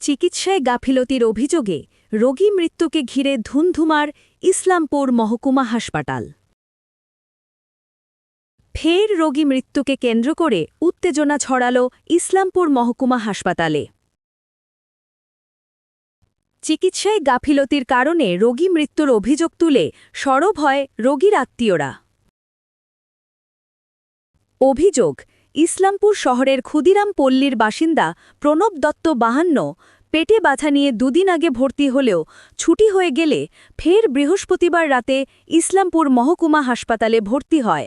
চিকিৎসায় গাফিলতির অভিযোগে রোগী মৃত্যুকে ঘিরে ধুন্ধুমার ইসলামপুর মহকুমা হাসপাতাল। ফের রোগী মৃত্যুকে কেন্দ্র করে উত্তেজনা ছড়াল ইসলামপুর মহকুমা হাসপাতালে। চিকিৎসায় গাফিলতির কারণে রোগী মৃত্যুর অভিযোগ তুলে সরব হয় রোগীর আত্মীয়রা। অভিযোগ ইসলামপুর শহরের ক্ষুদিরাম পল্লীর বাসিন্দা প্রণব দত্ত বাহান্ন পেটে বাছা নিয়ে দুদিন আগে ভর্তি হলেও ছুটি হয়ে গেলে ফের বৃহস্পতিবার রাতে ইসলামপুর মহকুমা হাসপাতালে ভর্তি হয়।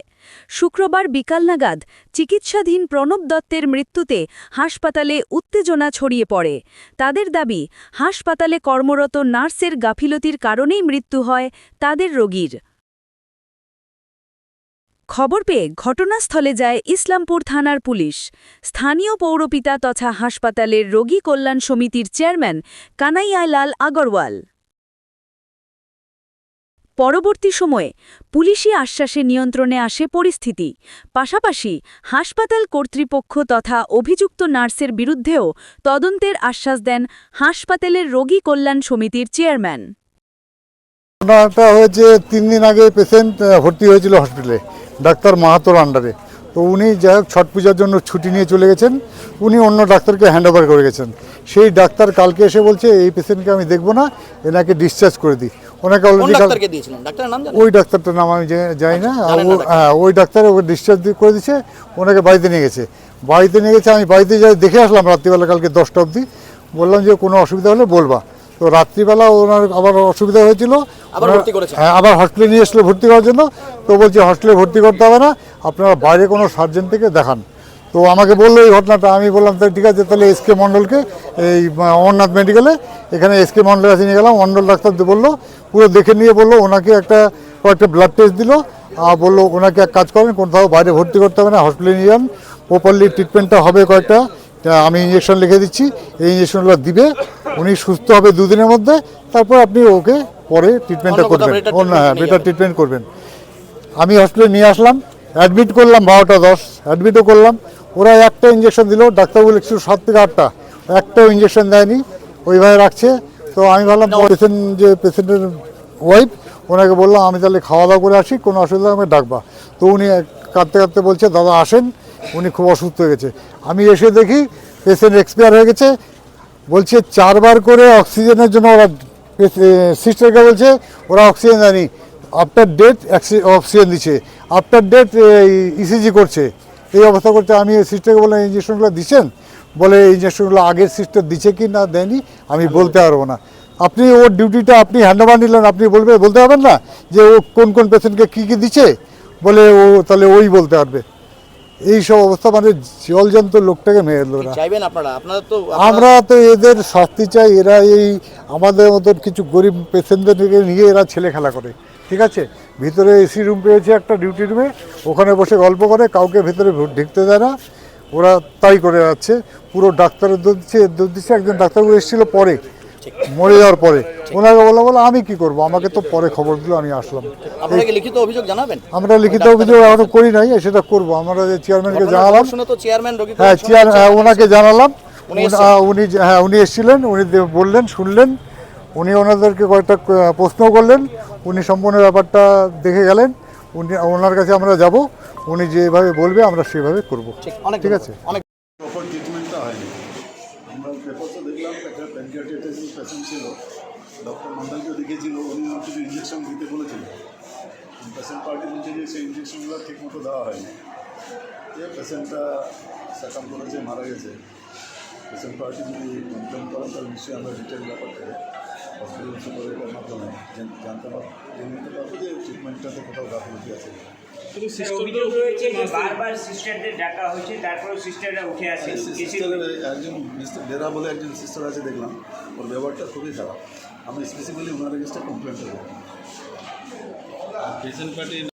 শুক্রবার বিকাল নাগাদ চিকিৎসাধীন প্রণব দত্তের মৃত্যুতে হাসপাতালে উত্তেজনা ছড়িয়ে পড়ে। তাদের দাবি, হাসপাতালে কর্মরত নার্সের গাফিলতির কারণেই মৃত্যু হয় তাদের রোগীর। খবর পেয়ে ঘটনাস্থলে যায় ইসলামপুর থানার পুলিশ। স্থানীয় পৌরপিতা তথা হাসপাতালের রোগী কল্যাণ সমিতির চেয়ারম্যান কানাইয়ালাল আগরওয়াল। পরবর্তী সময়ে পুলিশি আশ্বাসে নিয়ন্ত্রণে আসে পরিস্থিতি। পাশাপাশি হাসপাতাল কর্তৃপক্ষ তথা অভিযুক্ত নার্সের বিরুদ্ধেও তদন্তের আশ্বাস দেন হাসপাতালের রোগী কল্যাণ সমিতির চেয়ারম্যান। ঘটনাটা হয়েছে তিন দিন আগে পেশেন্ট ভর্তি হয়েছিল হসপিটালে। ডাক্তার মাহাতোর আন্ডারে তো উনি যাই হোক ছট পূজার জন্য ছুটি নিয়ে চলে গেছেন উনি অন্য ডাক্তারকে হ্যান্ড ওভার করে গেছেন। সেই ডাক্তার কালকে এসে বলছে এই পেশেন্টকে আমি দেখব না এনাকে ডিসচার্জ করে দিই। ওনাকে অলরেডি ওই ডাক্তারটার নাম আমি জানি না। হ্যাঁ ওই ডাক্তার ওকে ডিসচার্জ করে দিচ্ছে ওনাকে বাড়িতে নিয়ে গেছে। বাড়িতে নিয়ে গেছে আমি বাড়িতে যাই দেখে আসলাম রাত্রিবেলা কালকে দশটা অবধি। বললাম যে কোনো অসুবিধা হলে বলবা। তো রাত্রিবেলা ওনার আবার অসুবিধা হয়েছিল। আবার করেছে? হ্যাঁ আবার হসপিটালে নিয়ে এসলো ভর্তি করার জন্য। তো বলছে হসপিটালে ভর্তি করতে হবে না। আপনারা বাইরে কোনো সার্জন থেকে দেখান। তো আমাকে বলল এই ঘটনাটা। আমি বললাম তাহলে ঠিক আছে তাহলে এস কে মণ্ডলকে এই অমরনাথ মেডিকেলে এখানে এস কে মণ্ডলের কাছে নিয়ে গেলাম। মণ্ডল ডাক্তার বলল পুরো দেখে নিয়ে বলল ওনাকে একটা কয়েকটা ব্লাড টেস্ট দিল। আর বলল ওনাকে এক কাজ করেন কোথাও বাইরে ভর্তি করতে হবে না হসপিটালে নিয়ে যান। প্রপারলি ট্রিটমেন্টটা হবে কয়েকটা। আমি ইঞ্জেকশন লিখে দিচ্ছি। এই ইঞ্জেকশনগুলো দিবে। উনি সুস্থ হবে দুদিনের মধ্যে তারপর আপনি ওকে পরে ট্রিটমেন্টটা করবেন। অন্য হ্যাঁ বেটার ট্রিটমেন্ট করবেন। আমি হসপিটালে নিয়ে আসলাম অ্যাডমিট করলাম বারোটা দশ অ্যাডমিটও করলাম। ওরা একটা ইঞ্জেকশন দিল ডাক্তার বলে একশো সাত থেকে আটটা একটাও ইঞ্জেকশন দেয়নি ওইভাবে রাখছে। তো আমি ভাবলাম পেশেন্ট যে পেশেন্টের ওয়াইফ ওনাকে বললাম আমি তাহলে খাওয়া দাওয়া করে আসি কোনো অসুবিধা আমাকে ডাকবা। তো উনি কাঁদতে কাঁদতে বলছে দাদা আসেন। উনি খুব অসুস্থ হয়ে গেছে। আমি এসে দেখি পেশেন্ট এক্সপায়ার হয়ে গেছে বলছে চারবার করে অক্সিজেনের জন্য ওরা সিস্টারকে বলছে ওরা অক্সিজেন দেয়নি। আফটার ডেট অক্সিজেন দিচ্ছে। আফটার ডেট ইসিজি করছে। এই অবস্থা করতে আমি সিস্টারকে বললাম ইঞ্জেকশনগুলো দিচ্ছেন? বলে ইঞ্জেকশনগুলো আগের সিস্টার দিচ্ছে কি না দেয়নি আমি বলতে পারব না। আপনি ওর ডিউটিটা আপনি হ্যান্ড ওভার নিলেন আপনি বলবে বলতে পারবেন না? যে ও কোন কোন পেশেন্টকে কী কী দিচ্ছে? বলে ও তাহলে ওই বলতে পারবে। এই সব অবস্থা মানে জলজন্ত লোকটাকে মেরে দিল চাইবেন আপনারা? আপনারা তো আমরা তো এদের শাস্তি চাই এরা এই আমাদের মতন কিছু গরিব পেশেন্টদেরকে নিয়ে এরা ছেলে খেলা করে ঠিক আছে? ভিতরে এসি রুম পেয়েছে একটা ডিউটি রুমে ওখানে বসে গল্প করে কাউকে ভেতরে ঢুকতে দেয় না। ওরা তাই করে যাচ্ছে পুরো ডাক্তারের দুধ দিচ্ছে এর দুধ দিচ্ছে একজন ডাক্তারবাবু এসেছিল পরে। মরে যাওয়ার পরে। ওনাকে বলা বলো আমি কি করব? আমাকে তো পরে খবর দিল আমি আসলাম। আপনারা কি লিখিত অভিযোগ জানাবেন? আমরা লিখিত অভিযোগ এখনও করি নাই সেটা করব। আমরা যে চেয়ারম্যানকে জানালাম শুনে তো চেয়ারম্যান রোগী হ্যাঁ চেয়ার ওনাকে জানালাম। উনি হ্যাঁ উনি এসেছিলেন উনি বললেন শুনলেন। উনি ওনাদেরকে কয়েকটা প্রশ্ন করলেন। উনি সম্পূর্ণ ব্যাপারটা দেখে গেলেন। উনি ওনার কাছে আমরা যাব। উনি যেভাবে বলবে আমরা সেভাবে করব। ঠিক ঠিক আছে? অনেক প্রপার ট্রিটমেন্টটা হয়নি আমরা পেপারসও দেখলাম প্যানক্রিয়াটাইটিস পেশেন্ট ছিল ডক্টর মন্ডলকেও দেখেছিল, উনি কিছু ইঞ্জেকশন দিতে বলেছিলেন পেশেন্ট পার্টি বলছে যে সেই ইঞ্জেকশনগুলো ঠিকমতো দেওয়া হয়নি। যে পেশেন্টটা সাকাম করেছে, মারা গেছে। পেশেন্ট পার্টি যদি কমপ্লেন করেন, তাহলে নিশ্চয়ই আমরা ডিটেল ব্যাপারটাকে হসপিটাল সুপারের মাধ্যমে জান- জানতে পারব। জেনে নিতে পারব যে ট্রিটমেন্টটাতে কোথাও গাফিলতি আছে অভিযোগ রয়েছে যে বারবার সিস্টারদের ডাকা হয়েছে তারপরেও সিস্টাররা উঠে আসে। একজন মিস্টার বলে একজন সিস্টার আছে দেখলাম। ওর ব্যবহারটা খুবই খারাপ। আমি স্পেসিফিক্যালি ওনার কমপ্লেন করব